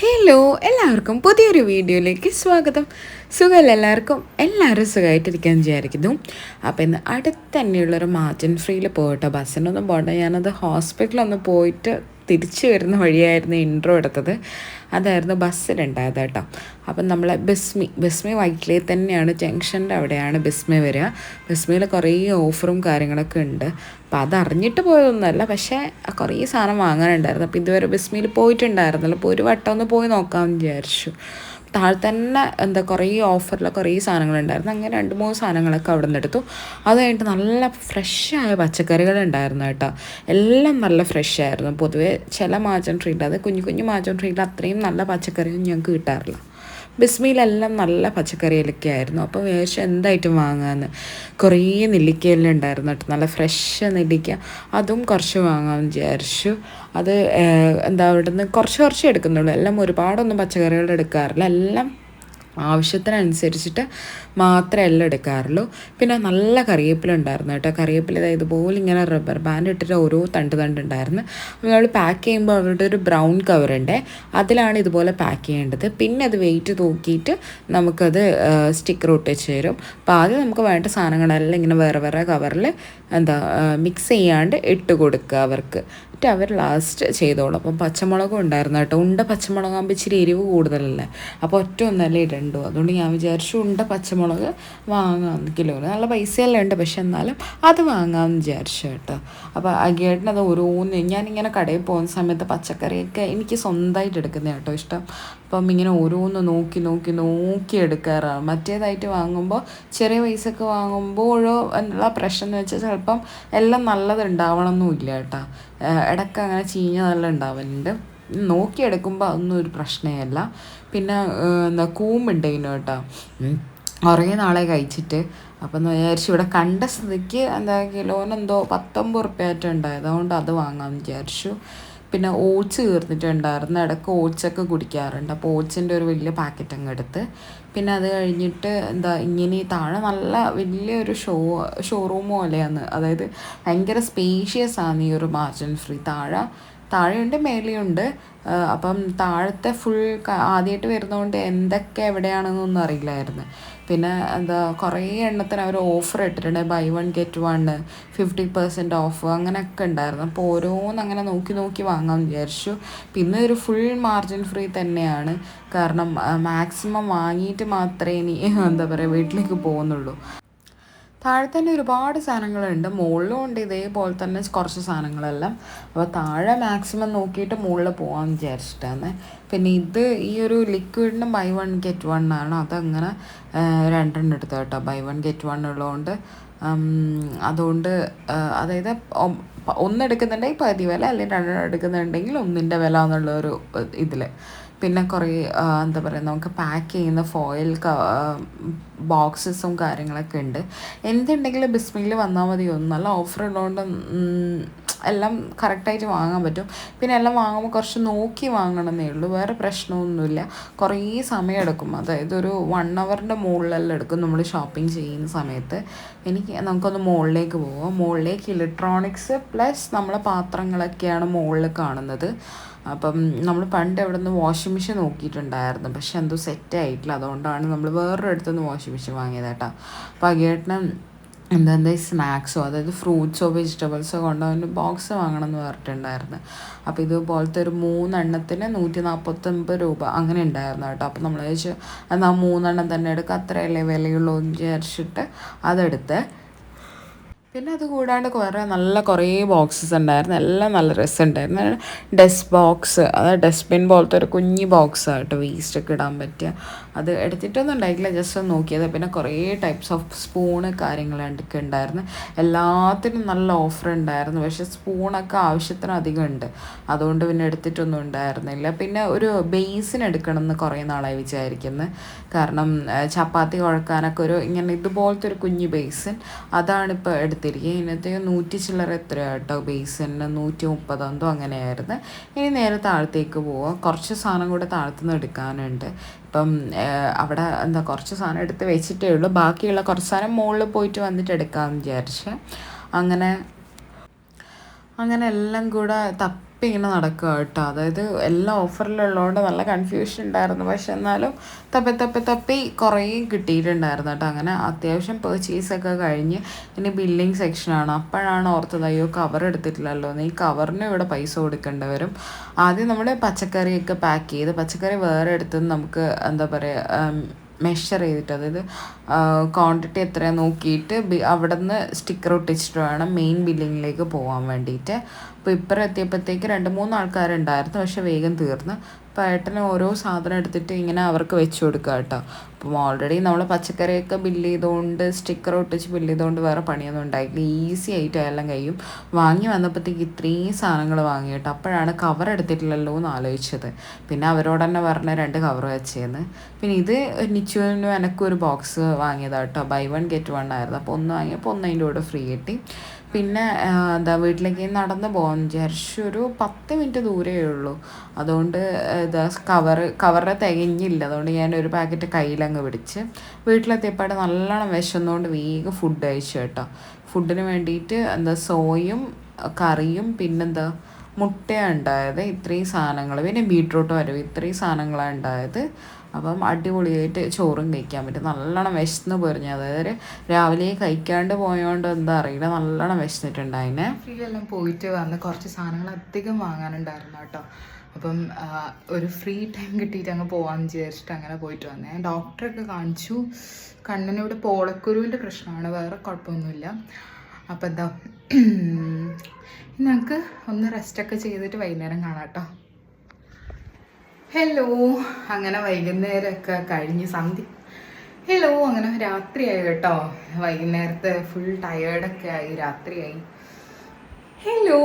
Hello എല്ലാവർക്കും പുതിയൊരു വീഡിയോയിലേക്ക് സ്വാഗതം. സുഖമല്ല എല്ലാവർക്കും? എല്ലാവരും സുഖമായിട്ടിരിക്കാൻ വിചാരിക്കുന്നു. അപ്പോൾ ഇന്ന് അടുത്ത് തന്നെയുള്ളൊരു മാർജിൻ ഫ്രീയിൽ പോയിട്ടോ ബസ്സിനൊന്നും പോകണ്ട ഞാനത് ഹോസ്പിറ്റലൊന്ന് പോയിട്ട് തിരിച്ചു വരുന്ന വഴിയായിരുന്നു ഇൻട്രോ എടുത്തത്. അതായിരുന്നു ബസ്സിലുണ്ടായത് കേട്ടോ. അപ്പം നമ്മൾ ബസ്മി ബിസ്മി വൈറ്റിലേ തന്നെയാണ് ജംഗ്ഷന്റെ അവിടെയാണ് ബിസ്മി വരിക. ബിസ്മിയിൽ കുറേ ഓഫറും കാര്യങ്ങളൊക്കെ ഉണ്ട്. അപ്പോൾ അതറിഞ്ഞിട്ട് പോയതൊന്നുമല്ല. പക്ഷേ കുറേ സാധനം വാങ്ങാനുണ്ടായിരുന്നു. അപ്പോൾ ഇതുവരെ ബിസ്മിയിൽ പോയിട്ടുണ്ടായിരുന്നല്ലോ. അപ്പോൾ ഒരു വട്ടം ഒന്ന് പോയി നോക്കാമെന്ന് വിചാരിച്ചു. താഴെ തന്നെ എന്താ കുറേ ഓഫറിൽ കുറേ സാധനങ്ങളുണ്ടായിരുന്നു. അങ്ങനെ രണ്ട് മൂന്ന് സാധനങ്ങളൊക്കെ അവിടെ നിന്ന് എടുത്തു. അത് കഴിഞ്ഞിട്ട് നല്ല ഫ്രഷായ പച്ചക്കറികൾ ഉണ്ടായിരുന്നു കേട്ടോ. എല്ലാം നല്ല ഫ്രഷായിരുന്നു. പൊതുവേ ചില മാജൻ ട്രീറ്റ് അത് കുഞ്ഞു കുഞ്ഞു മാജൻ ട്രീറ്റ് അത്രയും നല്ല പച്ചക്കറിയൊന്നും ഞങ്ങൾക്ക് കിട്ടാറില്ല. ബിസ്മിയിലെല്ലാം നല്ല പച്ചക്കറിയിലൊക്കെ ആയിരുന്നു. അപ്പോൾ വേഷം എന്തായിട്ടും വാങ്ങാമെന്ന് കുറേ നെല്ലിക്കയെല്ലാം ഉണ്ടായിരുന്നു കേട്ടോ. നല്ല ഫ്രഷ് നെല്ലിക്ക. അതും കുറച്ച് വാങ്ങാമെന്ന് വിചാരിച്ചു. അത് എന്താ അവിടെ നിന്ന് കുറച്ച് കുറച്ച് എടുക്കുന്നുള്ളൂ. എല്ലാം ഒരുപാടൊന്നും പച്ചക്കറികൾ എടുക്കാറില്ല. എല്ലാം ആവശ്യത്തിനനുസരിച്ചിട്ട് മാത്രമേ എല്ലാം എടുക്കാറുള്ളൂ. പിന്നെ നല്ല കറിവേപ്പില ഉണ്ടായിരുന്നു കേട്ടോ. കറിവേപ്പില ഇതുപോലെ ഇങ്ങനെ റബ്ബർ ബാൻഡ് ഇട്ടിട്ട് ഓരോ തണ്ട് തണ്ട് ഉണ്ടായിരുന്നു. നമ്മൾ പാക്ക് ചെയ്യുമ്പോൾ അവരുടെ ഒരു ബ്രൗൺ കവർ ഉണ്ട് അതിലാണ് ഇതുപോലെ പാക്ക് ചെയ്യേണ്ടത്. പിന്നെ അത് വെയിറ്റ് തൂക്കിയിട്ട് നമുക്കത് സ്റ്റിക്കർ ഒട്ടിച്ച് തരും. അപ്പോൾ ആദ്യം നമുക്ക് വേണ്ട സാധനങ്ങളെല്ലാം ഇങ്ങനെ വേറെ വേറെ കവറിൽ എന്താ മിക്സ് ചെയ്യാണ്ട് ഇട്ട് കൊടുക്കുക അവർക്ക്. എന്നിട്ട് അവർ ലാസ്റ്റ് ചെയ്തോളും. അപ്പം പച്ചമുളകും ഉണ്ടായിരുന്നു കേട്ടോ. ഉണ്ട പച്ചമുളകാകുമ്പോൾ ഇച്ചിരി എരിവ് കൂടുതലല്ലേ? അപ്പോൾ ഒറ്റ ഒന്നല്ലേ ഇടണ്ടു. അതുകൊണ്ട് ഞാൻ വിചാരിച്ചു ഉണ്ട പച്ചമുളക് വാങ്ങാം. കിലോ നല്ല പൈസയെല്ലാം ഉണ്ട്. പക്ഷെ എന്നാലും അത് വാങ്ങാമെന്ന് വിചാരിച്ചു കേട്ടോ. അപ്പോൾ അഗേട്ടൻ അത് ഓരോന്ന് ഞാനിങ്ങനെ കടയിൽ പോകുന്ന സമയത്ത് പച്ചക്കറിയൊക്കെ എനിക്ക് സ്വന്തമായിട്ട് എടുക്കുന്ന കേട്ടോ ഇഷ്ടം. അപ്പം ഇങ്ങനെ ഓരോന്ന് നോക്കി നോക്കി നോക്കി എടുക്കാറാണ്. മറ്റേതായിട്ട് വാങ്ങുമ്പോൾ ചെറിയ പൈസക്ക് വാങ്ങുമ്പോഴോ എന്നുള്ള പ്രശ്നം എന്ന് വെച്ചാൽ ചിലപ്പം എല്ലാം നല്ലത് ഉണ്ടാവണമെന്നില്ല കേട്ടോ. ഇടയ്ക്ക് അങ്ങനെ ചീഞ്ഞ നല്ല ഉണ്ടാവലുണ്ട്. നോക്കിയെടുക്കുമ്പോൾ അതൊന്നും ഒരു പ്രശ്നമല്ല പിന്നെ എന്താ കൂമ്പുണ്ട് ഇതിന് കേട്ടോ കുറേ നാളെ കഴിച്ചിട്ട്. അപ്പം എന്ന് വിചാരിച്ചു ഇവിടെ കണ്ട സ്ഥിതിക്ക് എന്താ കിലോനെന്തോ പത്തൊമ്പത് റുപ്യായിട്ട് ഉണ്ടായത് അതുകൊണ്ട് അത് വാങ്ങാമെന്ന് വിചാരിച്ചു. പിന്നെ ഓട്സ് തീർന്നിട്ടുണ്ടായിരുന്നു. ഇടയ്ക്ക് ഓട്സൊക്കെ കുടിക്കാറുണ്ട്. അപ്പോൾ ഓട്സിന്റെ ഒരു വലിയ പാക്കറ്റ് അങ്ങ് എടുത്ത്. പിന്നെ അത് കഴിഞ്ഞിട്ട് എന്താ ഇങ്ങനെ താഴെ നല്ല വലിയൊരു ഷോ ഷോറൂം പോലെയാണ്. അതായത് ഭയങ്കര സ്പേഷ്യസ് ആണ് ഈ ഒരു മാർജിൻ ഫ്രീ താഴെ താഴെയുണ്ട് മേലെയുണ്ട്. അപ്പം താഴത്തെ ഫുൾ ആദ്യമായിട്ട് വരുന്നതുകൊണ്ട് എന്തൊക്കെ എവിടെയാണെന്നൊന്നും അറിയില്ലായിരുന്നു. പിന്നെ എന്താ കുറേ എണ്ണത്തിന് അവർ ഓഫർ ഇട്ടിട്ടുണ്ട്. Buy one get one fifty percent off അങ്ങനെയൊക്കെ ഉണ്ടായിരുന്നു. അപ്പോൾ ഓരോന്ന് അങ്ങനെ നോക്കി നോക്കി വാങ്ങാൻ വിചാരിച്ചു. പിന്നെ ഒരു ഫുൾ മാർജിൻ ഫ്രീ തന്നെയാണ്. കാരണം മാക്സിമം വാങ്ങിയിട്ട് മാത്രമേ ഇനി എന്താ പറയുക വീട്ടിലേക്ക് പോകുന്നുള്ളൂ. താഴെ തന്നെ ഒരുപാട് സാധനങ്ങളുണ്ട്. മുകളിലും ഉണ്ട്. ഇതേപോലെ തന്നെ കുറച്ച് സാധനങ്ങളെല്ലാം. അപ്പോൾ താഴെ മാക്സിമം നോക്കിയിട്ട് മുകളിൽ പോകാമെന്ന് വിചാരിച്ചിട്ടാണ്. പിന്നെ ഇത് ഈ ഒരു ലിക്വിഡിന് ബൈ വൺ ഗെറ്റ് വൺ ആണ്. അതങ്ങനെ രണ്ടെണ്ണം എടുത്ത കേട്ടോ. ബൈ വൺ ഗെറ്റ് വൺ ഉള്ളതുകൊണ്ട് അതുകൊണ്ട് അതായത് ഒന്നെടുക്കുന്നുണ്ടെങ്കിൽ പകുതി വില അല്ലെങ്കിൽ രണ്ടെണ്ണം എടുക്കുന്നുണ്ടെങ്കിൽ ഒന്നിന്റെ വില എന്നുള്ള ഒരു ഇതിൽ പിന്നെ കുറേ എന്താ പറയുക നമുക്ക് പാക്ക് ചെയ്യുന്ന ഫോയിൽ ബോക്സസും കാര്യങ്ങളൊക്കെ ഉണ്ട്. എന്തുണ്ടെങ്കിലും ബിസ്മിയിൽ വന്നാൽ മതി. ഒന്നും നല്ല ഓഫർ ഉള്ളതുകൊണ്ട് എല്ലാം കറക്റ്റായിട്ട് വാങ്ങാൻ പറ്റും. പിന്നെ എല്ലാം വാങ്ങുമ്പോൾ കുറച്ച് നോക്കി വാങ്ങണമെന്നേ ഉള്ളൂ. വേറെ പ്രശ്നമൊന്നുമില്ല. കുറേ സമയം എടുക്കും. അതായത് ഒരു വൺ അവറിന്റെ മുകളിലെല്ലാം എടുക്കും നമ്മൾ ഷോപ്പിംഗ് ചെയ്യുന്ന സമയത്ത്. എനിക്ക് നമുക്കൊന്ന് മുകളിലേക്ക് പോവാം. മുകളിലേക്ക് ഇലക്ട്രോണിക്സ് പ്ലസ് നമ്മളെ പാത്രങ്ങളൊക്കെയാണ് മുകളിൽ കാണുന്നത്. അപ്പം നമ്മൾ പണ്ട് എവിടെ നിന്ന് വാഷിംഗ് മെഷീൻ നോക്കിയിട്ടുണ്ടായിരുന്നു. പക്ഷെ എന്തോ സെറ്റ് ആയിട്ടില്ല. അതുകൊണ്ടാണ് നമ്മൾ വേറൊരു അടുത്തുനിന്ന് വാഷിംഗ് മെഷീൻ വാങ്ങിയത് കേട്ടോ. അപ്പോൾ അഗേട്ടന് എന്താ സ്നാക്സോ അതായത് ഫ്രൂട്ട്സോ വെജിറ്റബിൾസോ കൊണ്ടുപോകാൻ ബോക്സ് വാങ്ങണം എന്ന് പറഞ്ഞിട്ടുണ്ടായിരുന്നു. അപ്പോൾ ഇതുപോലത്തെ ഒരു മൂന്നെണ്ണത്തിന് നൂറ്റി നാൽപ്പത്തൊമ്പത് രൂപ അങ്ങനെ ഉണ്ടായിരുന്നു കേട്ടോ. അപ്പോൾ നമ്മൾ ചോദിച്ചു എന്നാൽ മൂന്നെണ്ണം തന്നെ എടുക്കുക അത്രയല്ലേ വിലയുള്ളൂ എന്ന് വിചാരിച്ചിട്ട് അതെടുത്ത് പിന്നെ അത് കൂടാണ്ട് കുറേ നല്ല കുറേ ബോക്സസ് ഉണ്ടായിരുന്നു. എല്ലാം നല്ല രസമുണ്ടായിരുന്നു. ഡസ്റ്റ് ബോക്സ് അതായത് ഡസ്റ്റ്ബിൻ പോലത്തെ ഒരു കുഞ്ഞി ബോക്സ് ആയിട്ട് വേസ്റ്റ് ഒക്കെ ഇടാൻ പറ്റുക അത് എടുത്തിട്ടൊന്നും ഉണ്ടായിട്ടില്ല. ജസ്റ്റ് ഒന്ന് നോക്കിയത്. പിന്നെ കുറേ ടൈപ്സ് ഓഫ് സ്പൂണ് കാര്യങ്ങളൊക്കെ ഉണ്ടായിരുന്നു. എല്ലാത്തിനും നല്ല ഓഫർ ഉണ്ടായിരുന്നു. പക്ഷെ സ്പൂണൊക്കെ ആവശ്യത്തിന് അധികം ഉണ്ട്. അതുകൊണ്ട് പിന്നെ എടുത്തിട്ടൊന്നും ഉണ്ടായിരുന്നില്ല. പിന്നെ ഒരു ബേസിന് എടുക്കണം എന്ന് കുറേ നാളായി വിചാരിക്കുന്നത് കാരണം ചപ്പാത്തി കുഴക്കാനൊക്കെ ഒരു ഇങ്ങനെ ഇതുപോലത്തെ ഒരു കുഞ്ഞു ബേസിൻ അതാണിപ്പോൾ എടുത്തിരിക്കുന്നത് ഇതിനകത്ത് നൂറ്റി ചില്ലറ എത്രയാണ് കേട്ടോ ബേസിന് നൂറ്റി മുപ്പതെന്തോ അങ്ങനെയായിരുന്നു. ഇനി നേരെ താഴത്തേക്ക് പോവാം. കുറച്ച് സാധനം കൂടെ താഴത്തുനിന്ന് എടുക്കാനുണ്ട്. ഇപ്പം അവിടെ എന്താ കുറച്ച് സാധനം എടുത്ത് വെച്ചിട്ടേ ഉള്ളൂ. ബാക്കിയുള്ള കുറച്ച് സാധനം മുകളിൽ പോയിട്ട് വന്നിട്ട് എടുക്കാമെന്ന് വിചാരിച്ച്. അങ്ങനെ അങ്ങനെ എല്ലാം കൂടെ തപ്പി തപ്പി ഇങ്ങനെ നടക്കുക കേട്ടോ. അതായത് എല്ലാം ഓഫറിലുള്ളതുകൊണ്ട് നല്ല കൺഫ്യൂഷൻ ഉണ്ടായിരുന്നു. പക്ഷെ എന്നാലും തപ്പി തപ്പി തപ്പി കുറേ കിട്ടിയിട്ടുണ്ടായിരുന്നു കേട്ടോ. അങ്ങനെ അത്യാവശ്യം പേർച്ചേസൊക്കെ കഴിഞ്ഞ് ഇനി ബില്ലിംഗ് സെക്ഷനാണ് അപ്പോഴാണ് ഓർത്തത് അയ്യോ കവർ എടുത്തിട്ടില്ലല്ലോ. ഈ കവറിന് ഇവിടെ പൈസ കൊടുക്കേണ്ടി വരും. ആദ്യം നമ്മൾ പച്ചക്കറിയൊക്കെ പാക്ക് ചെയ്ത് പച്ചക്കറി വേറെ എടുത്ത് നമുക്ക് എന്താ പറയുക മെഷർ ചെയ്തിട്ട് അതായത് ക്വാണ്ടിറ്റി എത്രയാണ് നോക്കിയിട്ട് അവിടെ നിന്ന് സ്റ്റിക്കർ ഒട്ടിച്ചിട്ട് വേണം മെയിൻ ബില്ലിങ്ങിലേക്ക് പോകാൻ വേണ്ടിയിട്ട്. അപ്പോൾ ഇപ്പുറം എത്തിയപ്പോഴത്തേക്ക് രണ്ട് മൂന്ന് ആൾക്കാരുണ്ടായിരുന്നു പക്ഷെ വേഗം തീർന്ന്. അപ്പോൾ ഏട്ടന് ഓരോ സാധനം എടുത്തിട്ട് ഇങ്ങനെ അവർക്ക് വെച്ച് കൊടുക്കുക കേട്ടോ. അപ്പം ഓൾറെഡി നമ്മൾ പച്ചക്കറിയൊക്കെ ബില്ല് ചെയ്തുകൊണ്ട് സ്റ്റിക്കർ ഒട്ടിച്ച് ബില്ല് ചെയ്തുകൊണ്ട് വേറെ പണിയൊന്നും ഉണ്ടായില്ല ഈസി ആയിട്ട് എല്ലാം കഴിയും. വാങ്ങി വന്നപ്പോഴത്തേക്ക് ഇത്രയും സാധനങ്ങൾ വാങ്ങി കേട്ടോ. അപ്പോഴാണ് കവർ എടുത്തിട്ടില്ലല്ലോ എന്ന് ആലോചിച്ചത്. പിന്നെ അവരോട് തന്നെ പറഞ്ഞ രണ്ട് കവർ വെച്ചേന്ന്. പിന്നെ ഇത് നിച്ചുവിനും എനക്കും ഒരു ബോക്സ് വാങ്ങിയതാട്ടോ ബൈ വൺ ഗെറ്റ് വൺ ആയിരുന്നു. അപ്പോൾ ഒന്ന് വാങ്ങിയപ്പോൾ ഒന്ന് അതിന്റെ കൂടെ ഫ്രീ കിട്ടി. പിന്നെ എന്താ വീട്ടിലേക്ക് നടന്ന് പോകാൻ വിചാരിച്ചു. ഒരു പത്ത് മിനിറ്റ് ദൂരമേ ഉള്ളൂ. അതുകൊണ്ട് ഇതാ കവർ കവറ് തികഞ്ഞില്ല. അതുകൊണ്ട് ഞാൻ ഒരു പാക്കറ്റ് കയ്യിലങ്ങ് പിടിച്ച് വീട്ടിലെത്തിയപ്പാട് നല്ലോണം വിശന്നുകൊണ്ട് വേഗം ഫുഡ് കഴിച്ചു കേട്ടോ. ഫുഡിന് വേണ്ടിയിട്ട് എന്താ സോയും കറിയും പിന്നെന്താ മുട്ടയാണ് ഉണ്ടായത്. ഇത്രയും സാധനങ്ങൾ. പിന്നെ ബീട്രൂട്ട് വരവ്. ഇത്രയും സാധനങ്ങളാണ് ഉണ്ടായത്. അപ്പം അടിപൊളിയായിട്ട് ചോറും കഴിക്കാൻ പറ്റും. നല്ലോണം വിശന്ന് പൊരിഞ്ഞു. അതായത് രാവിലെ കഴിക്കാണ്ട് പോയോണ്ട് എന്താ അറിയില്ല. നല്ലോണം വിശന്നിട്ടുണ്ടായിനെ. ഫ്രീയെല്ലാം പോയിട്ട് വന്ന് കുറച്ച് സാധനങ്ങൾ അധികം വാങ്ങാനുണ്ടായിരുന്നു കേട്ടോ. അപ്പം ഒരു ഫ്രീ ടൈം കിട്ടിയിട്ട് അങ്ങ് പോകാമെന്ന് വിചാരിച്ചിട്ട് അങ്ങനെ പോയിട്ട് വന്നേ. ഡോക്ടറൊക്കെ കാണിച്ചു. കണ്ണിനിവിടെ പോളക്കുരുവിന്റെ പ്രശ്നമാണ്. വേറെ കുഴപ്പമൊന്നുമില്ല. അപ്പം എന്താ ഞങ്ങൾക്ക് ഒന്ന് റെസ്റ്റൊക്കെ ചെയ്തിട്ട് വൈകുന്നേരം കാണാം കേട്ടോ ഹലോ അങ്ങനെ വൈകുന്നേരമൊക്കെ കഴിഞ്ഞ് സന്ധ്യ. ഹലോ അങ്ങനെ രാത്രിയായി കേട്ടോ. വൈകുന്നേരത്തെ ഫുൾ ടയേർഡൊക്കെ ആയി രാത്രിയായി. ഹലോ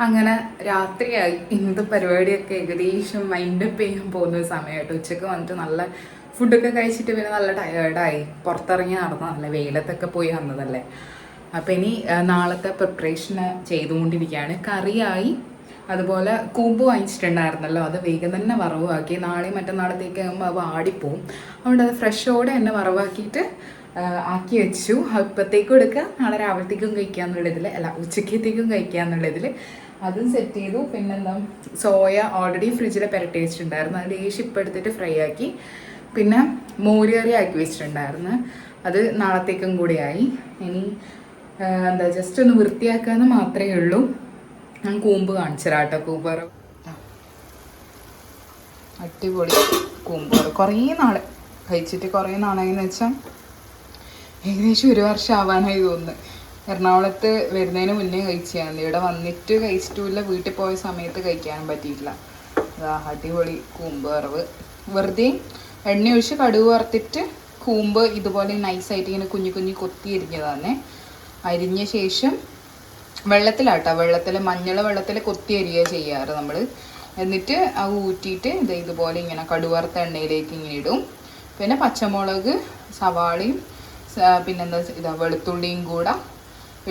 അങ്ങനെ രാത്രിയായി. ഇന്നത്തെ പരിപാടിയൊക്കെ ഏകദേശം മൈൻഡപ്പ് ചെയ്യാൻ പോകുന്ന സമയമായിട്ട് ഉച്ചയ്ക്ക് വന്നിട്ട് നല്ല ഫുഡൊക്കെ കഴിച്ചിട്ട് പിന്നെ നല്ല ടയേർഡായി പുറത്തിറങ്ങി നടന്ന നല്ല വെയിലത്തൊക്കെ പോയി വന്നതല്ലേ? അപ്പം ഇനി നാളത്തെ പ്രിപ്പറേഷന് ചെയ്തുകൊണ്ടിരിക്കുകയാണ്. കറിയായി അതുപോലെ കൂമ്പ് വാങ്ങിച്ചിട്ടുണ്ടായിരുന്നല്ലോ. അത് വേഗം തന്നെ വറവാക്കി നാളെ മറ്റന്നാളത്തേക്ക് ആകുമ്പോൾ അത് ആടിപ്പോവും. അതുകൊണ്ട് അത് ഫ്രഷോടെ തന്നെ വറവാക്കിയിട്ട് ആക്കി വെച്ചു. ഇപ്പോഴത്തേക്കും എടുക്കുക നാളെ രാവിലത്തേക്കും കഴിക്കുക എന്നുള്ളതിൽ അല്ല ഉച്ചക്കത്തേക്കും കഴിക്കുക എന്നുള്ളതിൽ അതും സെറ്റ് ചെയ്തു. പിന്നെന്താ സോയ ഓൾറെഡി ഫ്രിഡ്ജിൽ പുരട്ടി വെച്ചിട്ടുണ്ടായിരുന്നു. അത് ഈ ഷിപ്പ് എടുത്തിട്ട് ഫ്രൈ ആക്കി. പിന്നെ മോരുകറി ആക്കി വെച്ചിട്ടുണ്ടായിരുന്നു. അത് നാളത്തേക്കും കൂടിയായി ഇനി എന്താ ജസ്റ്റ് ഒന്ന് വൃത്തിയാക്കാന്ന് മാത്രമേ ഉള്ളൂ. ഞാൻ കൂമ്പ് കാണിച്ചുതരാട്ടോ കൂമ്പറ അടിപൊളി കൂമ്പ്. കുറേ നാളെ കഴിച്ചിട്ട് കുറേ നാളായെന്ന് വെച്ചാൽ ഏകദേശം ഒരു വർഷം ആവാനായി തോന്നുന്നു. എറണാകുളത്ത് വരുന്നതിന് മുന്നേ കഴിച്ചാൽ ഇവിടെ വന്നിട്ട് കഴിച്ചിട്ടുമില്ല. വീട്ടിൽ പോയ സമയത്ത് കഴിക്കാനും പറ്റിയിട്ടില്ല. അതാ അടിപൊളി കൂമ്പ് വറവ്. വെറുതെ എണ്ണ ഒഴിച്ച് കടുക് വറുത്തിട്ട് കൂമ്പ് ഇതുപോലെ നൈസായിട്ട് ഇങ്ങനെ കുഞ്ഞു കുഞ്ഞു കൊത്തി അരിഞ്ഞതാണ് അരിഞ്ഞ ശേഷം വെള്ളത്തിലാട്ടോ. വെള്ളത്തിൽ മഞ്ഞൾ വെള്ളത്തിൽ കൊത്തി അരിയ ചെയ്യാറ് നമ്മൾ എന്നിട്ട് അത് ഊറ്റിയിട്ട് ഇത് ഇതുപോലെ ഇങ്ങനെ കടുവറുത്ത എണ്ണയിലേക്ക് ഇങ്ങനെ ഇടും. പിന്നെ പച്ചമുളക് സവാളയും പിന്നെന്താ ഇതാ വെളുത്തുള്ളിയും കൂടെ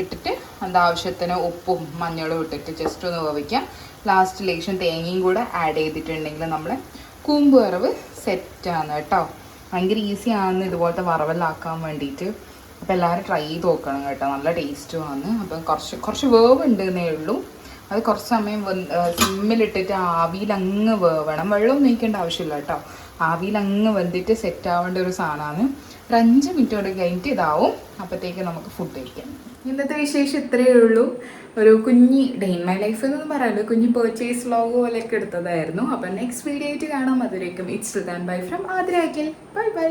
ഇട്ടിട്ട് എന്താ ആവശ്യത്തിന് ഉപ്പും മഞ്ഞളും ഇട്ടിട്ട് ജസ്റ്റ് ഒന്ന് വേവിക്കാം. ലാസ്റ്റ് ലേശം തേങ്ങയും കൂടെ ആഡ് ചെയ്തിട്ടുണ്ടെങ്കിൽ നമ്മളെ കൂമ്പ് വറവ് സെറ്റാണ് കേട്ടോ. ഭയങ്കര ഈസിയാണെന്ന് ഇതുപോലത്തെ വറവലാക്കാൻ വേണ്ടിയിട്ട് അപ്പോൾ എല്ലാവരും ട്രൈ ചെയ്ത് നോക്കണം കേട്ടോ. നല്ല ടേസ്റ്റുമാണ് അപ്പം കുറച്ച് കുറച്ച് വേവ് ഉണ്ടെന്നേ ഉള്ളൂ. അത് കുറച്ച് സമയം സിമ്മിലിട്ടിട്ട് ആവിയിൽ അങ്ങ് വേവണം വെള്ളം നീക്കേണ്ട ആവശ്യമില്ല കേട്ടോ. ആവിയിൽ അങ്ങ് വെന്തിട്ട് സെറ്റ് ആവേണ്ട ഒരു സാധനമാണ്. ഒരു അഞ്ച് മിനിറ്റോട് കഴിഞ്ഞിട്ട് ഇതാവും അപ്പോഴത്തേക്ക് നമുക്ക് ഫുഡ് കഴിക്കാം. ഇന്നത്തെ വിശേഷം ഇത്രയേ ഉള്ളൂ. ഒരു കുഞ്ഞി ഡേ ഇൻ മൈ ലൈഫ് എന്നൊന്നും പറയാമല്ലോ കുഞ്ഞി പേർച്ചേസ് വ്ലോഗ് പോലെയൊക്കെ എടുത്തതായിരുന്നു. അപ്പം നെക്സ്റ്റ് വീഡിയോ ആയിട്ട് കാണാം. അതിലേക്കും ഇറ്റ്സ് ദാൻ ബൈ ഫ്രം ആദ്രാക്കിൽ ബൈ ബൈ